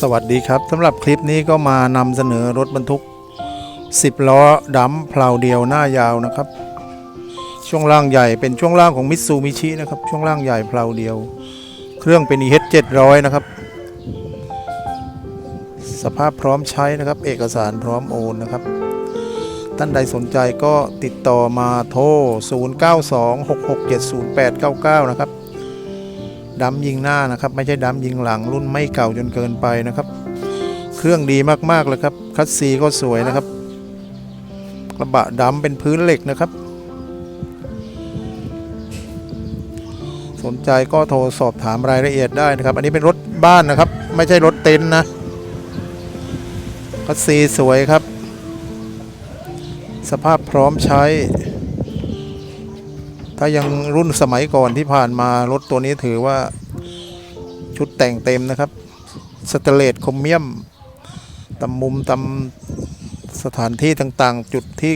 สวัสดีครับสำหรับคลิปนี้ก็มานำเสนอรถบรรทุก 10 ล้อดัมเพลาเดียวหน้ายาวนะครับ ช่วงล่างใหญ่เป็นช่วงล่างของมิตซูมิชินะครับ ช่วงล่างใหญ่เพลาเดียว เครื่องเป็น EH 700 นะครับ สภาพพร้อมใช้นะครับ เอกสารพร้อมโอนนะครับ ท่านใดสนใจก็ติดต่อมาโทร 0926670899 นะครับ ดำยิงหน้านะครับ ไม่ใช่ดำยิงหลังรุ่นไม่เก่าจนเกินไปนะครับ เครื่องดีมากๆเลยครับคัสซีก็สวยนะครับ กระบะดำเป็นพื้นเหล็กนะครับ สนใจก็โทรสอบถามรายละเอียดได้นะครับ อันนี้เป็นรถบ้านนะครับ ไม่ใช่รถเต็นท์นะคัสซีสวยครับ สภาพพร้อมใช้ ถ้ายังรุ่นสมัยก่อนที่ผ่านมารถตัวนี้ถือว่าชุดแต่งเต็มนะครับ สเตเลตคมเมียมตำมุมตำสถานที่ต่างๆ จุดที่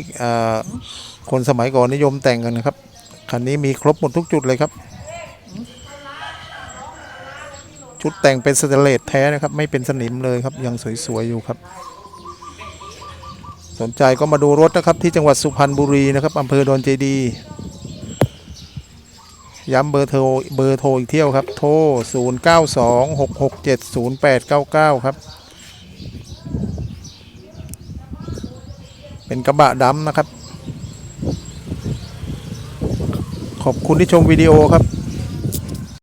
คนสมัยก่อนนิยมแต่งกันนะครับ คันนี้มีครบหมดทุกจุดเลยครับ ชุดแต่งเป็นสเตเลตแท้นะครับ ไม่เป็นสนิมเลยครับ ยังสวยๆอยู่ครับ สนใจก็มาดูรถนะครับที่จังหวัดสุพรรณบุรีนะครับอำเภอดอนเจดี ย้ำเบอร์โทรเบอร์โทรอีกเที่ยวครับ โทร 0 9 2 6 6 7 0 8 9 9 ครับ เป็นกระบะดำนะครับ ขอบคุณที่ชมวิดีโอครับ